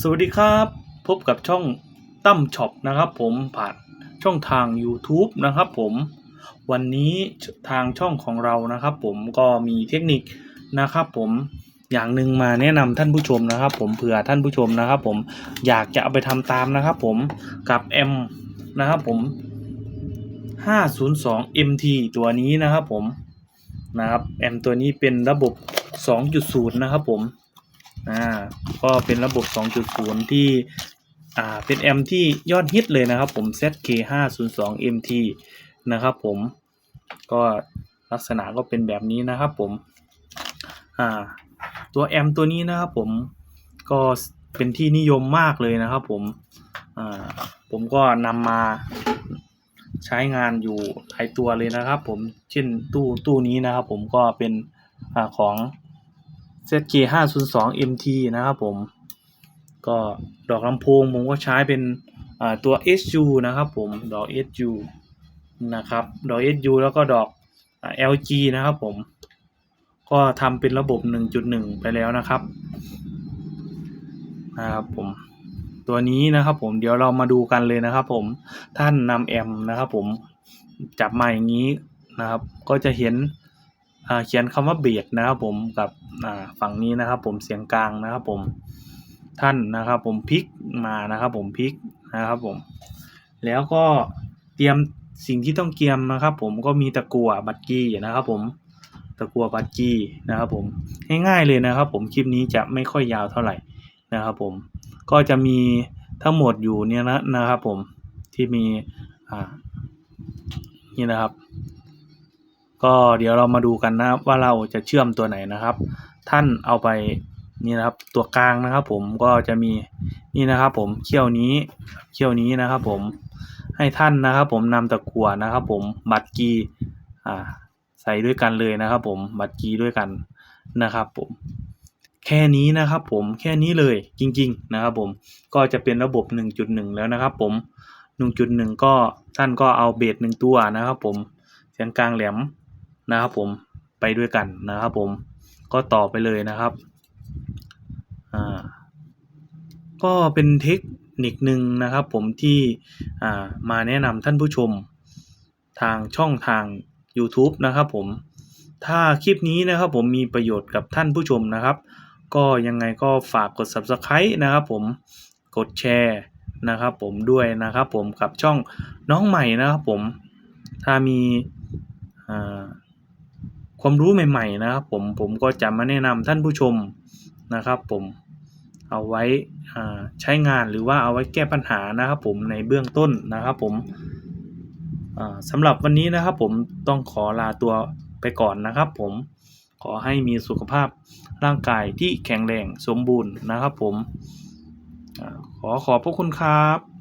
สวัสดีครับ พบกับช่องตั้มช็อปนะครับผมผ่านช่องทาง YouTube นะครับผมวันนี้ทางช่องของเรานะครับ ผมก็มีเทคนิคนะครับผมอย่างหนึ่งมาแนะนำท่านผู้ชมนะครับ ผมเผื่อท่านผู้ชมนะครับ ผมอยากจะเอาไปทำตามนะครับผมกับแอมนะครับผม 502 MT ตัวนี้นะครับผมนะครับแอมตัวนี้เป็นระบบ 2.0 นะครับผม อ่าก็เป็นระบบ 2.0 ที่อ่าเป็นแอมที่ยอดฮิตเลยนะครับผม ZK502MT นะครับผมก็ลักษณะก็เป็นแบบนี้นะครับผมอ่าตัวแอมตัวนี้นะครับผมก็เป็นที่นิยมมากเลยนะครับผมอ่าผมก็นำมาใช้งานอยู่หลายตัวเลยนะครับผมเช่นตู้ตู้นี้นะครับผมก็เป็นอของ ZK 502 MT นะครับผม ก็ดอกลำโพงผมก็ใช้เป็นตัว SU นะครับผม ดอก SU นะครับ ดอก SU แล้วก็ดอกอ LG นะครับผม ก็ทำเป็นระบบ 1.1 ไปแล้วนะครับนะครับผมตัวนี้นะครับผมเดี๋ยวเรามาดูกันเลยนะครับผมท่านนำแอมนะครับผมจับมาอย่างนี้นะครับ ก็จะเห็น เขียนคำว่าเบสนะครับผมกับฝั่งนี้นะครับ ผมเสียงกลางนะครับ ผมท่านนะครับ ผมพลิกมานะครับ ผมพลิกนะครับ ผม แล้วก็เตรียมสิ่งที่ต้องเตรียมนะครับ ผมก็มีตะกั่วบัตรกี้นะครับ ผมตะกั่วบัตรกี้นะครับ ผมง่ายๆเลยนะครับ ผมคลิปนี้จะไม่ค่อยยาวเท่าไหร่นะครับ ผมก็จะมีทั้งหมดอยู่เนี่ยนะนะครับ ผมที่มีอ่านี่นะครับ ก็เดี๋ยวเรามาดูกันนะครับว่าเราจะเชื่อมตัวไหนนะครับ ท่านเอาไปนี่นะครับตัวกลางนะครับ ผมก็จะมีนี่นะครับ ผมเขี้ยวนี้เขี้ยวนี้นะครับ ผมให้ท่านนะครับ ผมนำตะกั่วนะครับ ผมบัตรกีอ่าใส่ด้วยกันเลยนะครับ ผมบัตรกีด้วยกันนะครับ ผมแค่นี้นะครับ ผมแค่นี้เลยจริง ๆนะครับ ผมก็จะเป็นระบบ 1.1 แล้วนะครับ ผม 1.1 ก็ท่านก็เอาเบสหนึ่งตัวนะครับ ผมเสียงกลางแหลม นะครับผมไปด้วยกันนะครับผมก็ต่อไปเลยนะครับอ่าก็เป็นเทคนิคหนึ่งนะครับผมที่อ่ามาแนะนำท่านผู้ชมทางช่องทาง YouTube นะครับผมถ้าคลิปนี้นะครับผมมีประโยชน์กับท่านผู้ชมนะครับ ก็ยังไงก็ฝากกด Subscribe นะครับผมกดแชร์นะครับผมด้วยนะครับผมกับช่องน้องใหม่นะครับผมถ้ามีอ่า ความรู้ใหม่ๆนะครับผมผมก็จะมาแนะนำท่านผู้ชมนะครับผมเอาไว้ใช้งานหรือว่าเอาไว้แก้ปัญหานะครับผมในเบื้องต้นนะครับผมสำหรับวันนี้นะครับผมต้องขอลาตัวไปก่อนนะครับผมขอให้มีสุขภาพร่างกายที่แข็งแรงสมบูรณ์นะครับผมอขอขอบพระคุณครับ